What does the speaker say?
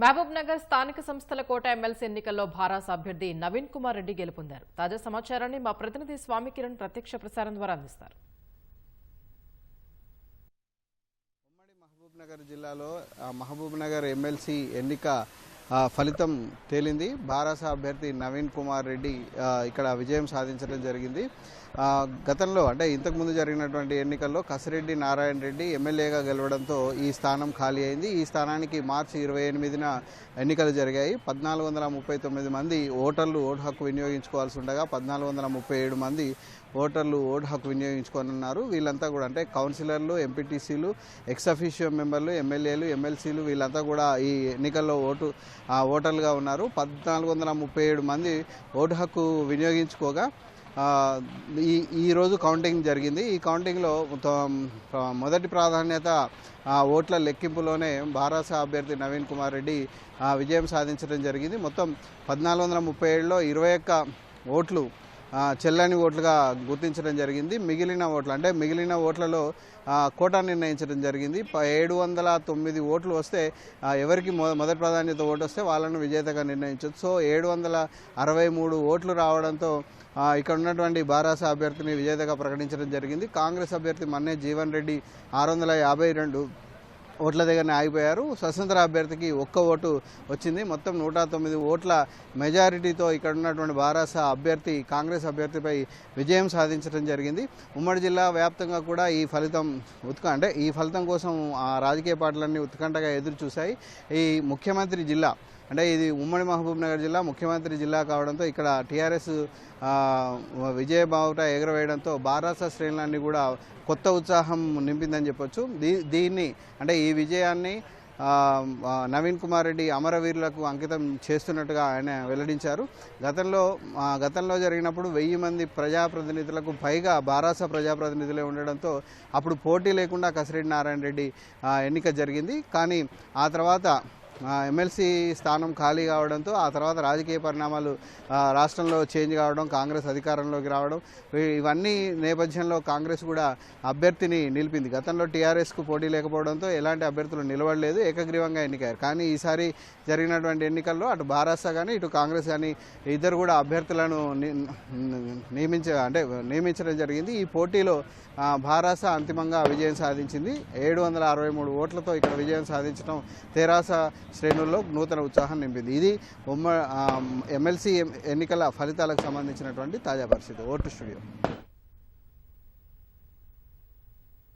మహబూబ్ నగర్ స్థానిక సంస్థల కోట ఎమ్మెల్సీ ఎన్నికల్లో భారాస అభ్యర్థి నవీన్ కుమార్ రెడ్డి గెలుపొందారు. తాజా సమాచారాన్ని మా ప్రతినిధి స్వామి కిరణ్ ప్రత్యక్ష ప్రసారం ద్వారా అందిస్తారు. ఉమ్మడి మహబూబ్ నగర్ జిల్లాలో మహబూబ్ నగర్ ఎమ్మెల్సీ ఎన్నిక ఫలితం తేలింది. బారాస అభ్యర్థి నవీన్ కుమార్ రెడ్డి ఇక్కడ విజయం సాధించడం జరిగింది. గతంలో అంటే ఇంతకుముందు జరిగినటువంటి ఎన్నికల్లో కసిరెడ్డి నారాయణ రెడ్డి ఎమ్మెల్యేగా గెలవడంతో ఈ స్థానం ఖాళీ అయింది. ఈ స్థానానికి మార్చి ఇరవై ఎనిమిదిన ఎన్నికలు జరిగాయి. పద్నాలుగు వందల ముప్పై తొమ్మిది మంది ఓటర్లు ఓటు హక్కు వినియోగించుకోవాల్సి ఉండగా పద్నాలుగు వందల ముప్పై ఏడు మంది ఓటర్లు ఓటు హక్కు వినియోగించుకోనున్నారు. వీళ్ళంతా కూడా అంటే కౌన్సిలర్లు ఎంపీటీసీలు ఎక్స్ అఫీషియో మెంబర్లు ఎమ్మెల్యేలు ఎమ్మెల్సీలు వీళ్ళంతా కూడా ఈ ఎన్నికల్లో ఓటు ఓటర్లుగా ఉన్నారు. పద్నాలుగు వందల ముప్పై ఏడు మంది ఓటు హక్కు వినియోగించుకోగా ఈ ఈరోజు కౌంటింగ్ జరిగింది. ఈ కౌంటింగ్లో మొత్తం, మొదటి ప్రాధాన్యత ఓట్ల లెక్కింపులోనే బారాస అభ్యర్థి నవీన్ కుమార్ రెడ్డి విజయం సాధించడం జరిగింది. మొత్తం పద్నాలుగు వందల ముప్పై ఏడులో ఇరవై ఒక్క ఓట్లు చెల్లని ఓట్లుగా గుర్తించడం జరిగింది. మిగిలిన ఓట్లు అంటే మిగిలిన ఓట్లలో కోటా నిర్ణయించడం జరిగింది. ఏడు వందల తొమ్మిది ఓట్లు వస్తే ఎవరికి మొదటి ప్రాధాన్యత ఓటు వస్తే వాళ్ళను విజేతగా నిర్ణయించవచ్చు సో ఏడు వందల అరవై మూడు ఓట్లు రావడంతో ఇక్కడ ఉన్నటువంటి బారాస అభ్యర్థిని విజేతగా ప్రకటించడం జరిగింది. కాంగ్రెస్ అభ్యర్థి మన్నే జీవన్ రెడ్డి ఆరు వందల యాభై రెండు ఓట్ల దగ్గరనే ఆగిపోయారు. స్వతంత్ర అభ్యర్థికి ఒక్క ఓటు వచ్చింది. మొత్తం నూట తొమ్మిది ఓట్ల మెజారిటీతో ఇక్కడ ఉన్నటువంటి బారాస అభ్యర్థి కాంగ్రెస్ అభ్యర్థిపై విజయం సాధించడం జరిగింది. ఉమ్మడి జిల్లా వ్యాప్తంగా కూడా ఈ ఫలితం ఉత్క అంటే ఈ ఫలితం కోసం ఆ రాజకీయ పార్టీలన్నీ ఉత్కంఠగా ఎదురు చూశాయి. ఈ ముఖ్యమంత్రి జిల్లా అంటే ఇది ఉమ్మడి మహబూబ్ నగర్ జిల్లా ముఖ్యమంత్రి జిల్లా కావడంతో ఇక్కడ టీఆర్ఎస్ విజయ బావుట ఎగరవేయడంతో బారాస శ్రేణులన్నీ కూడా కొత్త ఉత్సాహం నింపిందని చెప్పొచ్చు. దీ దీన్ని అంటే ఈ విజయాన్ని నవీన్ కుమార్ రెడ్డి అమరవీరులకు అంకితం చేస్తున్నట్టుగా ఆయన వెల్లడించారు. గతంలో గతంలో జరిగినప్పుడు వెయ్యి మంది ప్రజాప్రతినిధులకు పైగా బారాస ప్రజాప్రతినిధులే ఉండడంతో అప్పుడు పోటీ లేకుండా కసిరెడ్డి నారాయణ రెడ్డి ఎన్నిక జరిగింది. కానీ ఆ తర్వాత ఎమ్మెల్సీ స్థానం ఖాళీ కావడంతో ఆ తర్వాత రాజకీయ పరిణామాలు రాష్ట్రంలో చేంజ్ కావడం కాంగ్రెస్ అధికారంలోకి రావడం ఇవన్నీ నేపథ్యంలో కాంగ్రెస్ కూడా అభ్యర్థిని నిలిపింది. గతంలో టీఆర్ఎస్కు పోటీ లేకపోవడంతో ఎలాంటి అభ్యర్థులు నిలబడలేదు ఏకగ్రీవంగా ఎన్నికారు కానీ ఈసారి జరిగినటువంటి ఎన్నికల్లో అటు భారస కానీ ఇటు కాంగ్రెస్ కానీ ఇద్దరు కూడా అభ్యర్థులను నియమించ అంటే నియమించడం జరిగింది. ఈ పోటీలో భారాస అంతిమంగా విజయం సాధించింది. ఏడు వందల అరవై మూడు ఓట్లతో ఇక్కడ విజయం సాధించడం తెరాస శ్రేణుల్లో నూతన ఉత్సాహం నింపింది. ఇది ఉమ్మ ఎమ్మెల్సీ ఎన్నికల ఫలితాలకు సంబంధించినటువంటి తాజా పరిస్థితి. ఓటు స్టూడియో.